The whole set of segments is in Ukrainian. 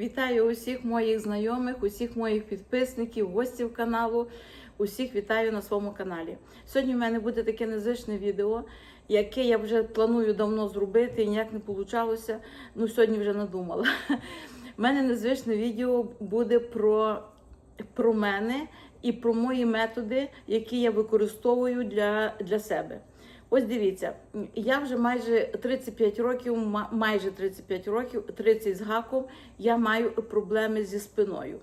Вітаю усіх моїх знайомих, усіх моїх підписників, гостів каналу. Усіх вітаю на своєму каналі. Сьогодні в мене буде таке незвичне відео, яке я вже планую давно зробити і ніяк не вийшло. Ну, сьогодні вже надумала. У мене незвичне відео буде про, про мене і про мої методи, які я використовую для, для себе. Ось дивіться, я вже майже 35 років, ма- майже 35 років, 30 з гаком, я маю проблеми зі спиною.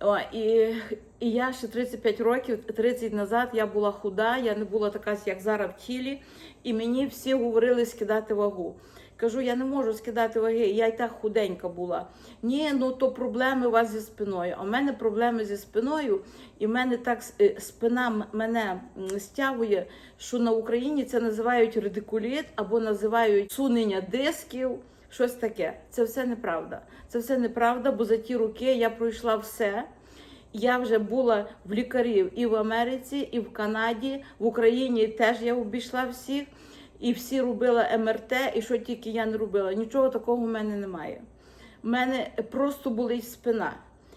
О, і, і я ще 35 років, 30 назад я була худа, я не була така, як зараз в тілі, і мені всі говорили скидати вагу. Кажу, я не можу скидати ваги, я й так худенька була. Ні, ну то проблеми у вас зі спиною. А в мене проблеми зі спиною, і в мене так е, спина мене стягує, що на Україні це називають редикуліт або називають сунення дисків. Щось таке. Це все неправда. Це все неправда, бо за ті роки я пройшла все. Я вже була в лікарів і в Америці, і в Канаді, в Україні теж я обійшла всіх, і всі робила МРТ, і що тільки я не робила. Нічого такого в мене немає. У мене просто болить спина.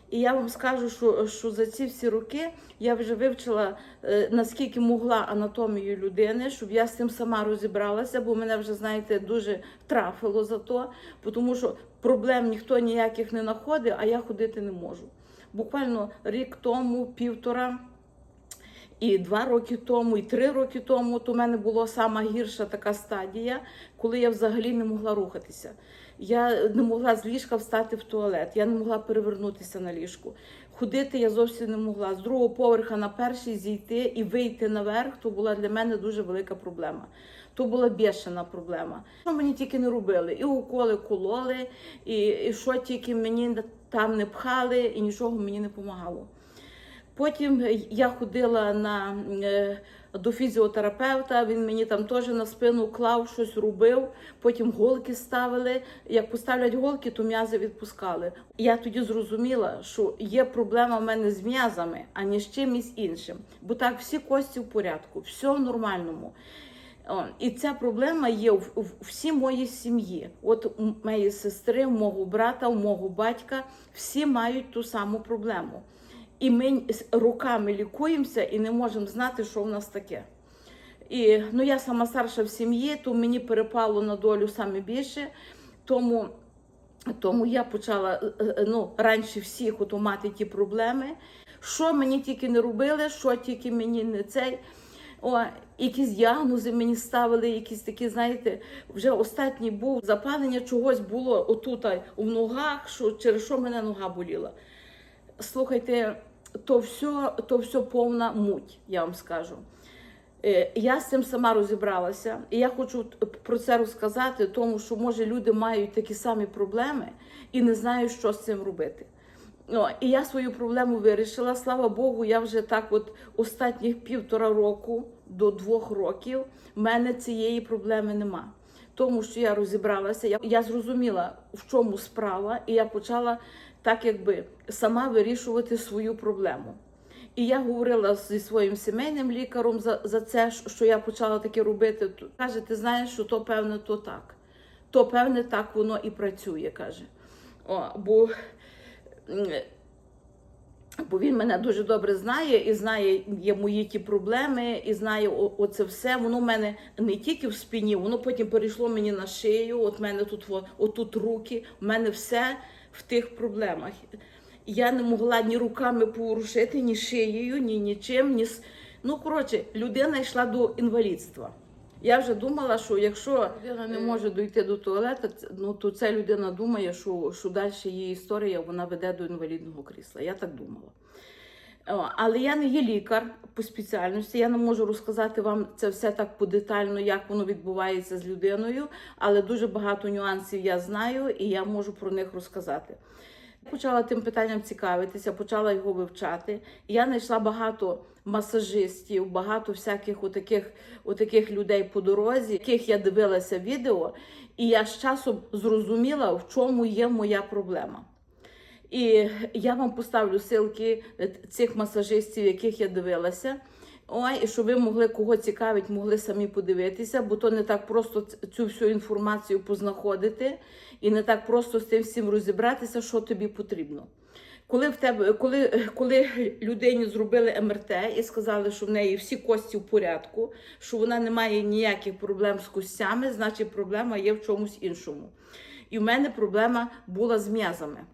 І я вам скажу, що, що за ці всі роки я вже вивчила е, наскільки могла анатомію людини, щоб я з цим сама розібралася, бо мене вже, знаєте, дуже трафило за то, тому що проблем ніхто ніяких не знаходить, а я ходити не можу. Буквально рік тому, півтора. І два роки тому, і три роки тому то в мене була сама гірша така стадія, коли я взагалі не могла рухатися. Я не могла з ліжка встати в туалет, я не могла перевернутися на ліжку. Ходити я зовсім не могла. З другого поверха на перший зійти і вийти наверх, то була для мене дуже велика проблема. То була бешена проблема. Що мені тільки не робили? І уколи кололи, і, і що тільки мені там не пхали, і нічого мені не допомагало. Потім я ходила на, е, до фізіотерапевта, він мені там теж на спину клав, щось робив. Потім голки ставили. Як поставлять голки, то м'язи відпускали. Я тоді зрозуміла, що є проблема в мене з м'язами, а не з чимось іншим. Бо так всі кості в порядку, все в нормальному. І ця проблема є в всій моїй сім'ї. От у моєї сестри, у мого брата, у мого батька всі мають ту саму проблему. І ми роками лікуємося і не можемо знати, що в нас таке. І ну, я сама старша в сім'ї, то мені перепало на долю саме більше. Тому, тому я почала е, е, ну, раніше всіх от, мати ті проблеми. Що мені тільки не робили, що тільки мені не цей. О, якісь діагнози мені ставили, якісь такі, знаєте, вже останній був запалення чогось було отут у ногах, що через що мене нога боліла. Слухайте, то все, то все повна муть, я вам скажу. Е, Я з цим сама розібралася, і я хочу про це розказати, тому що може люди мають такі самі проблеми і не знають, що з цим робити. Ну, і я свою проблему вирішила. Слава Богу, я вже так, от останніх півтора року до двох років в мене цієї проблеми нема. Тому що я розібралася, я, я зрозуміла, в чому справа, і я почала так, якби сама вирішувати свою проблему. І я говорила зі своїм сімейним лікарем за, за це, що я почала таке робити. Каже, ти знаєш, що то певне, то так. То певне, так воно і працює, каже. О, бо, бо він мене дуже добре знає і знає є мої ті проблеми, і знає оце все. Воно в мене не тільки в спині, воно потім перейшло мені на шию. От мене тут отут руки, в мене все в тих проблемах. Я не могла ні руками поворушити, ні шиєю, ні нічим, ні ну коротше, людина йшла до інвалідства. Я вже думала, що якщо людина не може дойти до туалету, ну то ця людина думає, що, що далі її історія вона веде до інвалідного крісла. Я так думала. Але я не є лікар по спеціальності. Я не можу розказати вам це все так подетально, як воно відбувається з людиною, але дуже багато нюансів я знаю і я можу про них розказати. Почала тим питанням цікавитися, почала його вивчати. Я знайшла багато масажистів, багато всяких отаких, отаких людей по дорозі, яких я дивилася відео, і я з часом зрозуміла, в чому є моя проблема. І я вам поставлю ссылки цих масажистів, яких я дивилася. Ой, і щоб ви могли кого цікавить, могли самі подивитися, бо то не так просто цю всю інформацію познаходити і не так просто з тим всім розібратися, що тобі потрібно. Коли в тебе, коли, коли людині зробили МРТ і сказали, що в неї всі кості в порядку, що вона не має ніяких проблем з костями, значить проблема є в чомусь іншому. І в мене проблема була з м'язами.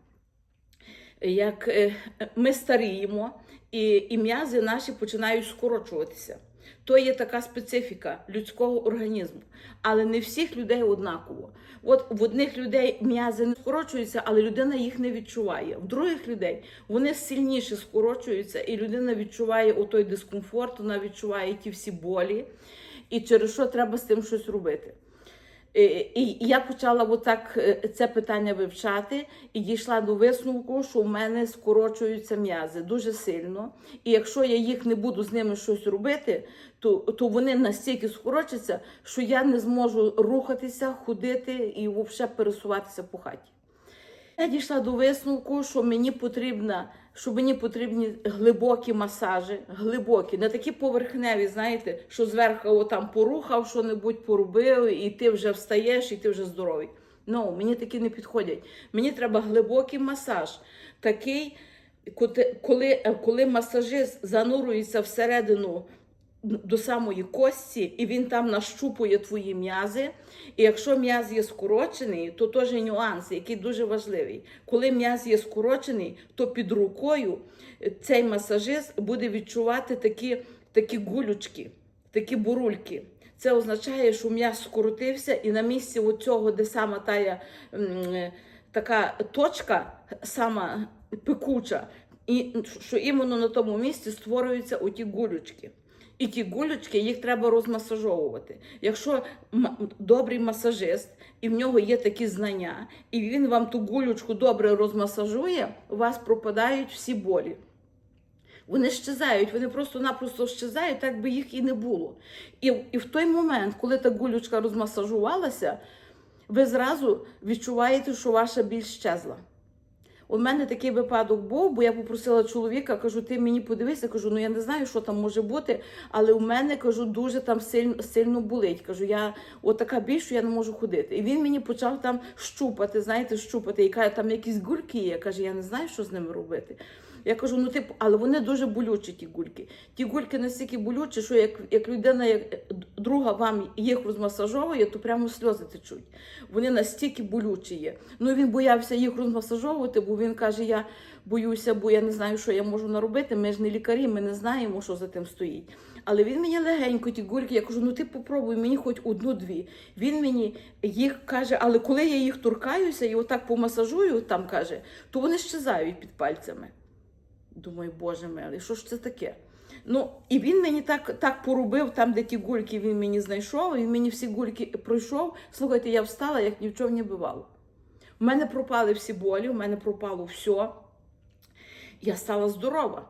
Як е, ми старіємо, і, і м'язи наші починають скорочуватися. То є така специфіка людського організму. Але не всіх людей однаково. От в одних людей м'язи не скорочуються, але людина їх не відчуває. В других людей вони сильніше скорочуються, і людина відчуває отой дискомфорт, вона відчуває ті всі болі, і через що треба з тим щось робити. І, і я почала отак е, це питання вивчати і дійшла до висновку, що в мене скорочуються м'язи дуже сильно. І якщо я їх не буду з ними щось робити, то, то вони настільки скорочаться, що я не зможу рухатися, ходити і взагалі пересуватися по хаті. Я дійшла до висновку, що мені потрібна, що мені потрібні глибокі масажі, глибокі, не такі поверхневі, знаєте, що зверху там порухав, що небудь поробив, і ти вже встаєш, і ти вже здоровий. Ну, мені такі не підходять. Мені треба глибокий масаж, такий, коли, коли масажист занурується всередину до самої кості, і він там нащупує твої м'язи. І якщо м'яз є скорочений, то теж нюанс, який дуже важливий. Коли м'яз є скорочений, то під рукою цей масажист буде відчувати такі, такі гулючки, такі бурульки. Це означає, що м'яз скоротився, і на місці оцього, де сама тая е, така точка, сама пекуча, і що іменно на тому місці створюються оті гулючки. І ті гулючки їх треба розмасажовувати. Якщо добрий масажист і в нього є такі знання, і він вам ту гулючку добре розмасажує, у вас пропадають всі болі. Вони щезають, вони просто-напросто щезають, так би їх і не було. І, і в той момент, коли та гулючка розмасажувалася, ви зразу відчуваєте, що ваша біль щезла. У мене такий випадок був, бо я попросила чоловіка, кажу, ти мені подивися, кажу, ну я не знаю, що там може бути, але у мене кажу, дуже там сильно, сильно болить. Кажу, я отака біль, що я не можу ходити. І він мені почав там щупати, знаєте, щупати, і каже, там якісь гульки є. Каже, я не знаю, що з ними робити. Я кажу, ну типу, але вони дуже болючі, ті гульки. Ті гульки настільки болючі, що як, як людина, як друга вам їх розмасажовує, то прямо сльози течуть. Вони настільки болючі є. Ну він боявся їх розмасажовувати, бо він каже: я боюся, бо я не знаю, що я можу наробити. Ми ж не лікарі, ми не знаємо, що за тим стоїть. Але він мені легенько ті гульки, я кажу, ну ти попробуй мені хоч одну-дві. Він мені їх каже, але коли я їх торкаюся і отак помасажую, там каже, то вони щезають під пальцями. Думаю, боже милий, що ж це таке? Ну, і він мені так, так поробив, там, де ті гульки він мені знайшов, він мені всі гульки пройшов. Слухайте, я встала, як ні в чому не бувало. У мене пропали всі болі, у мене пропало все. Я стала здорова.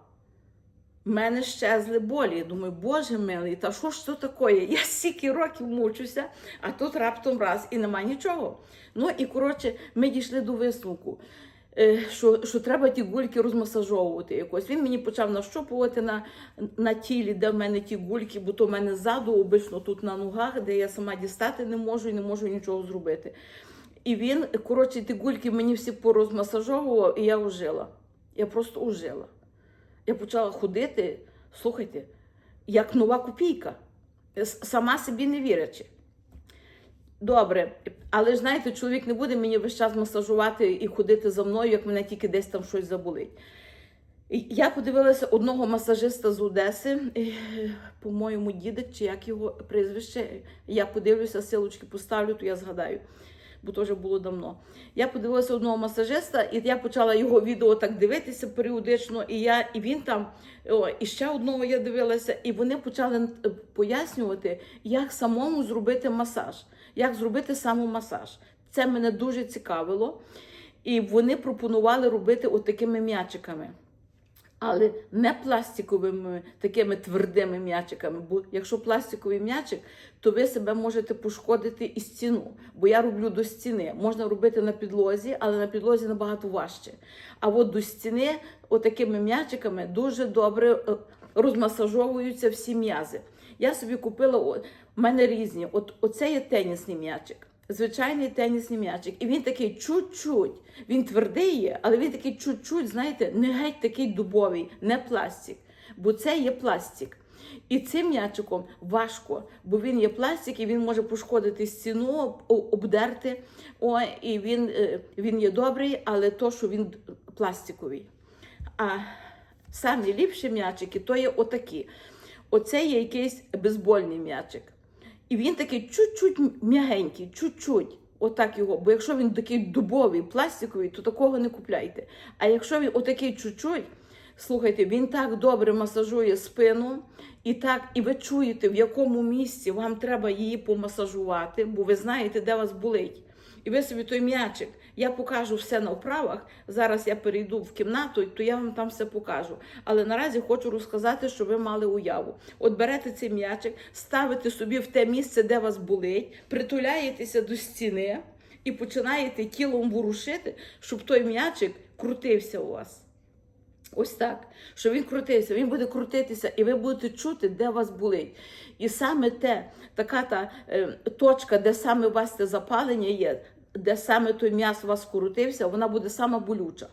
У мене щезли болі. Я думаю, боже милий, та що ж це таке? Я стільки років мучуся, а тут раптом раз і нема нічого. Ну і коротше, ми дійшли до висновку. Е, Що, що треба ті гульки розмасажовувати якось. Він мені почав нащупувати на, на тілі, де в мене ті гульки, бо то в мене ззаду, обично тут на ногах, де я сама дістати не можу і не можу нічого зробити. І він, коротше, ті гульки мені всі порозмасажовував, і я ужила. Я просто ужила. Я почала ходити, слухайте, як нова копійка, сама собі не вірячи. Добре, але ж знаєте, чоловік не буде мені весь час масажувати і ходити за мною, як мене тільки десь там щось заболить. Я подивилася одного масажиста з Одеси, по-моєму, дідик, чи як його прізвище. Я подивлюся, силочки поставлю, то я згадаю, бо вже було давно. Я подивилася одного масажиста, і я почала його відео так дивитися періодично. І я, і він там, о, і ще одного я дивилася, і вони почали е, пояснювати, як самому зробити масаж, як зробити самомасаж. Це мене дуже цікавило. І вони пропонували робити отакими м'ячиками. Але не пластиковими такими твердими м'ячиками. Бо якщо пластиковий м'ячик, то ви себе можете пошкодити і стіну. Бо я роблю до стіни. Можна робити на підлозі, але на підлозі набагато важче. А от до стіни, отакими м'ячиками, дуже добре е, розмасажовуються всі м'язи. Я собі купила, в мене різні. От оце є тенісний м'ячик. Звичайний тенісний м'ячик. І він такий чуть-чуть. Він твердий є, але він такий чуть-чуть, знаєте, не геть такий дубовий, не пластик. Бо це є пластик. І цим м'ячиком важко, бо він є пластик і він може пошкодити стіну, обдерти. О, і він, е, він є добрий, але то, що він пластиковий. А самі ліпші м'ячики то є отакі. Оце є якийсь бейсбольний м'ячик. І він такий чуть-чуть м'ягенький, чуть-чуть. Отак його. Бо якщо він такий дубовий, пластиковий, то такого не купляйте. А якщо він отакий чуть-чуть, слухайте, він так добре масажує спину, і так, і ви чуєте, в якому місці вам треба її помасажувати, бо ви знаєте, де вас болить. І ви собі той м'ячик. Я покажу все на вправах. Зараз я перейду в кімнату, то я вам там все покажу. Але наразі хочу розказати, щоб ви мали уяву. От берете цей м'ячик, ставите собі в те місце, де вас болить, притуляєтеся до стіни і починаєте тілом ворушити, щоб той м'ячик крутився у вас. Ось так, що він крутився, він буде крутитися, і ви будете чути, де вас болить. І саме те, така та е, точка, де саме у вас це запалення є, де саме той м'яс у вас крутився, вона буде сама болюча.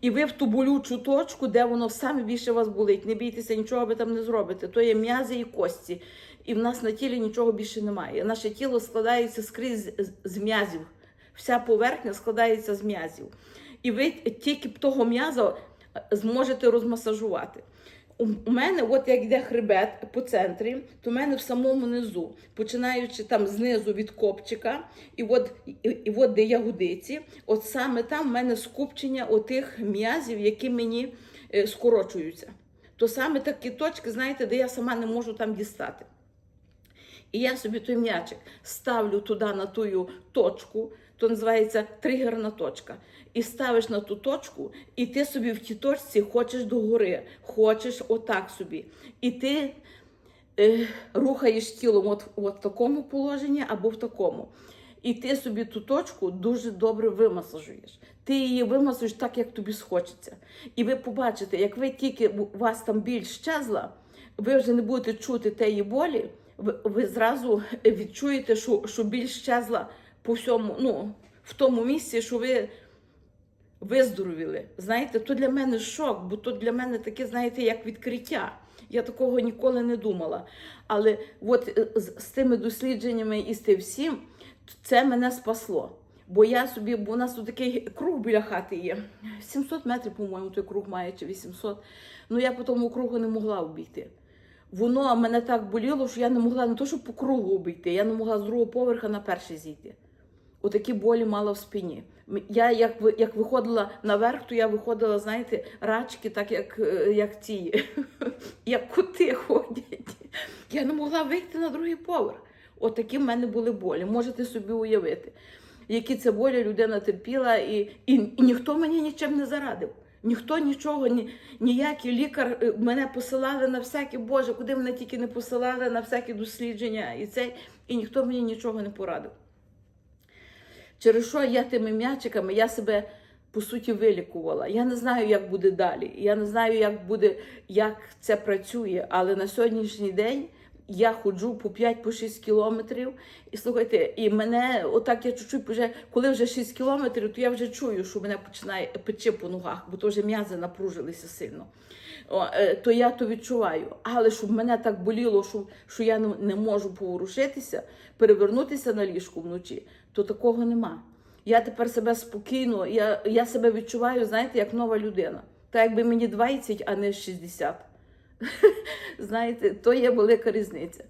І ви в ту болючу точку, де воно саме більше вас болить. Не бійтеся, нічого ви там не зробите. То є м'язи і кості. І в нас на тілі нічого більше немає. Наше тіло складається скрізь з- з м'язів. Вся поверхня складається з м'язів. І ви тільки б того м'яза зможете розмасажувати. У мене, от як йде хребет по центрі, то в мене в самому низу, починаючи там знизу від копчика, і от, і, і от де ягодиці, от саме там в мене скупчення отих м'язів, які мені е, скорочуються. То саме такі точки, знаєте, де я сама не можу там дістати. І я собі той м'ячик ставлю туди на ту точку, то називається тригерна точка. І ставиш на ту точку, і ти собі в тій точці хочеш догори, хочеш отак собі. І ти е, рухаєш тілом от, от в такому положенні або в такому. І ти собі ту точку дуже добре вимасажуєш. Ти її вимасуєш так, як тобі схочеться. І ви побачите, як ви тільки у вас там біль щезла, ви вже не будете чути теї болі, ви, ви зразу відчуєте, що, що біль щезла по всьому, ну, в тому місці, що ви виздоровіли. Знаєте, то для мене шок, бо то для мене таке, знаєте, як відкриття. Я такого ніколи не думала. Але от е, з, з тими дослідженнями і з тим всім, це мене спасло. Бо я собі, бо у нас тут такий круг біля хати є. 700 метрів, по-моєму, той круг має чи 800. Ну я по тому кругу не могла обійти. Воно мене так боліло, що я не могла не то, що по кругу обійти, я не могла з другого поверха на перший зійти. Отакі болі мала в спині. Я як, як виходила наверх, то я виходила, знаєте, рачки, так як, е, як ті, як коти ходять. Я не могла вийти на другий поверх. Отакі в мене були болі. Можете собі уявити, які це болі людина терпіла, і, і, і ніхто мені нічим не зарадив. Ніхто нічого, ні, ніякий лікар е, мене посилали на всякі, Боже, куди мене тільки не посилали на всякі дослідження, і це, і ніхто мені нічого не порадив. Через що я тими м'ячиками я себе по суті вилікувала. Я не знаю, як буде далі. Я не знаю, як буде, як це працює. Але на сьогоднішній день я ходжу по 5-6 кілометрів. І слухайте, і мене отак я чуть-чуть вже, коли вже 6 кілометрів, то я вже чую, що мене починає пече по ногах, бо то вже м'язи напружилися сильно. О, е, то я то відчуваю. Але щоб мене так боліло, що, що я не, можу поворушитися, перевернутися на ліжку вночі, то такого нема. Я тепер себе спокійно, я, я себе відчуваю, знаєте, як нова людина. Так якби мені 20, а не 60. Знаєте, то є велика різниця.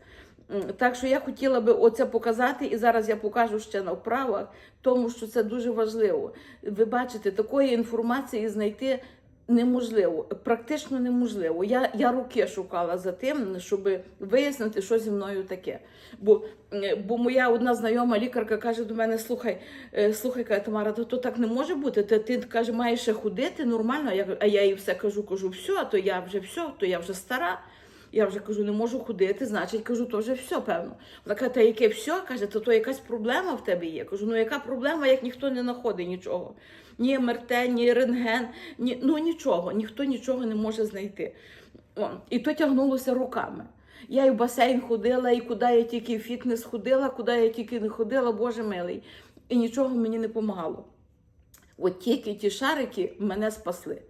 Так що я хотіла би оце показати, і зараз я покажу ще на вправах, тому що це дуже важливо. Ви бачите, такої інформації знайти неможливо, практично неможливо. Я, я роки шукала за тим, щоб вияснити, що зі мною таке. Бо, е, бо моя одна знайома лікарка каже до мене: слухай, е, слухай, каже, Тамара, то, то так не може бути. Ти, ти каже, маєш ще ходити нормально. А я, їй все кажу, кажу, все, то я вже все, то я вже стара. Я вже кажу, не можу ходити, значить, кажу, то вже все, певно. Вона каже, та яке все? Каже, то, то якась проблема в тебе є. Кажу, ну яка проблема, як ніхто не знаходить нічого. Ні МРТ, ні рентген, ні, ну нічого, ніхто нічого не може знайти. О, і то тягнулося руками. Я і в басейн ходила, і куди я тільки в фітнес ходила, куди я тільки не ходила, Боже милий. І нічого мені не допомагало. От тільки ті шарики мене спасли.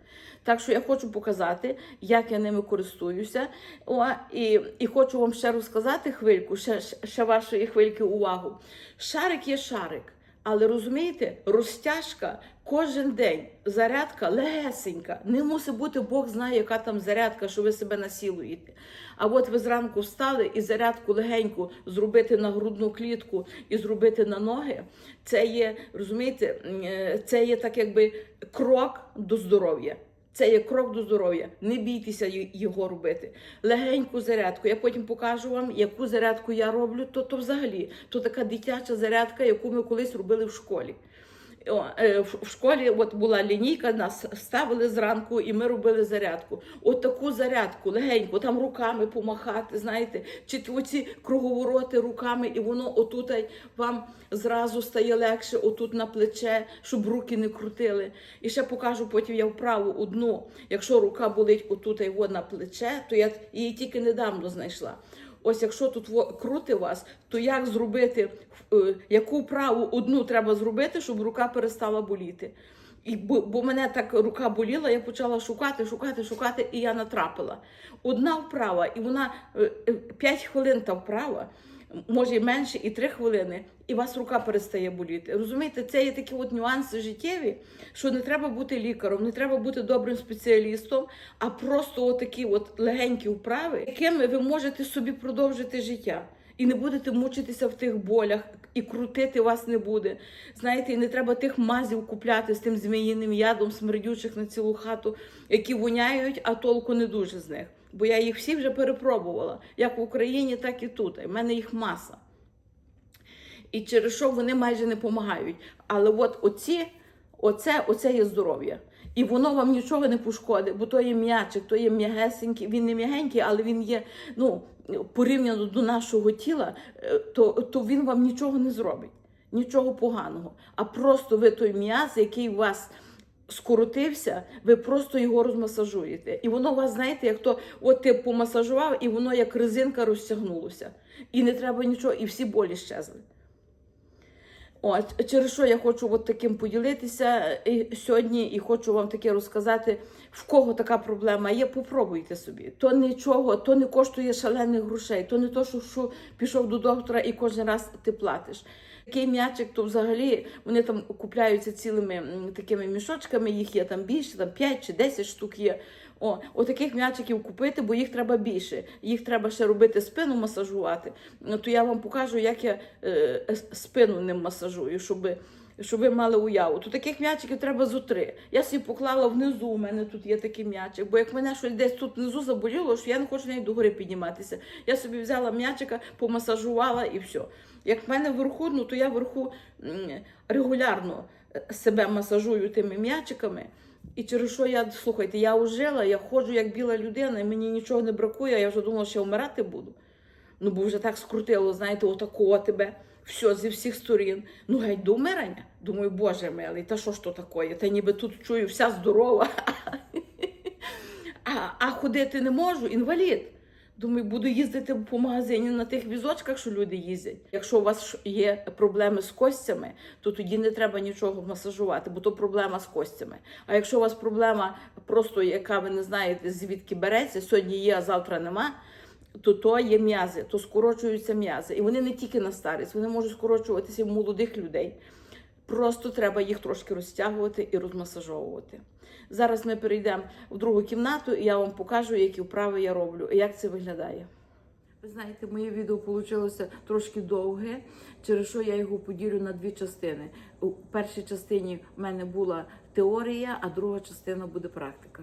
Так що я хочу показати, як я ними користуюся. О, і, і хочу вам ще розказати хвильку, ще, ще вашої хвильки увагу. Шарик є шарик. Але розумієте, розтяжка кожен день, зарядка легесенька. Не мусить бути Бог знає, яка там зарядка, що ви себе насілуєте. А от ви зранку встали і зарядку легеньку зробити на грудну клітку і зробити на ноги. Це є, розумієте, е, це є так, якби крок до здоров'я. Це є крок до здоров'я. Не бійтеся його робити. Легеньку зарядку. Я потім покажу вам, яку зарядку я роблю. То, то взагалі то така дитяча зарядка, яку ми колись робили в школі. Е, в школі от була лінійка, нас ставили зранку, і ми робили зарядку. От таку зарядку легенько, там руками помахати, знаєте, чи оці круговороти руками, і воно отут вам зразу стає легше, отут на плече, щоб руки не крутили. І ще покажу потім я вправу одну. Якщо рука болить отут і на плече, то я її тільки недавно знайшла. Ось якщо тут крути вас, то як зробити, е, яку праву одну треба зробити, щоб рука перестала боліти? І бо, бо мене так рука боліла, я почала шукати, шукати, шукати, і я натрапила. Одна вправа, і вона 5 хвилин та вправа, може і менше, і 3 хвилини, і вас рука перестає боліти. Розумієте, це є такі от нюанси життєві, що не треба бути лікарем, не треба бути добрим спеціалістом, а просто отакі от легенькі вправи, якими ви можете собі продовжити життя. І не будете мучитися в тих болях, і крутити вас не буде. Знаєте, і не треба тих мазів купляти з тим зміїним ядом, смердючих на цілу хату, які воняють, а толку не дуже з них. Бо я їх всі вже перепробувала, як в Україні, так і тут. У мене їх маса. І через що вони майже не допомагають. Але от оці, оце, оце є здоров'я. І воно вам нічого не пошкодить, бо то є м'ячик, то є м'ягесенький, він не м'ягенький, але він є, ну, порівняно до нашого тіла, е, то, то він вам нічого не зробить, нічого поганого. А просто ви той м'яз, який у вас скоротився, ви просто його розмасажуєте. І воно у вас, знаєте, як то от ти помасажував, і воно як резинка розтягнулося. І не треба нічого, і всі болі щезли. От, через що я хочу от таким поділитися і сьогодні, і хочу вам таке розказати, в кого така проблема є, попробуйте собі. То нічого, то не коштує шалених грошей, то не то, що, що пішов до доктора і кожен раз ти платиш. Такий м'ячик, то взагалі вони там купляються цілими такими мішочками, їх є там більше, там 5 чи 10 штук є. О, отаких м'ячиків купити, бо їх треба більше. Їх треба ще робити спину масажувати. Ну, То я вам покажу, як я е, спину ним масажую, щоб, щоб ви мали уяву. То таких м'ячиків треба зо три. Я собі поклала внизу, у мене тут є такий м'ячик, бо як мене щось десь тут внизу заболіло, що я не хочу навіть до гори підніматися. Я собі взяла м'ячика, помасажувала і все. Як в мене вверху, ну то я вверху регулярно е, себе масажую тими м'ячиками. І через що я, слухайте, я ожила, я ходжу як біла людина, і мені нічого не бракує, я вже думала, що я вмирати буду. Ну, бо вже так скрутило, знаєте, отакого тебе, все зі всіх сторін. Ну, геть до вмирання. Думаю, боже милий, та що ж то таке? Та ніби тут чую, вся здорова. А, а ходити не можу, інвалід. Думаю, буду їздити по магазині на тих візочках, що люди їздять. Якщо у вас є проблеми з костями, то тоді не треба нічого масажувати, бо то проблема з костями. А якщо у вас проблема просто, яка ви не знаєте, звідки береться, сьогодні є, а завтра нема, то то є м'язи, то скорочуються м'язи. І вони не тільки на старість, вони можуть скорочуватися в молодих людей. Просто треба їх трошки розтягувати і розмасажовувати. Зараз ми перейдемо в другу кімнату, і я вам покажу, які вправи я роблю і як це виглядає. Ви знаєте, моє відео вийшло трошки довге, через що я його поділю на дві частини. У першій частині в мене була теорія, а друга частина буде практика.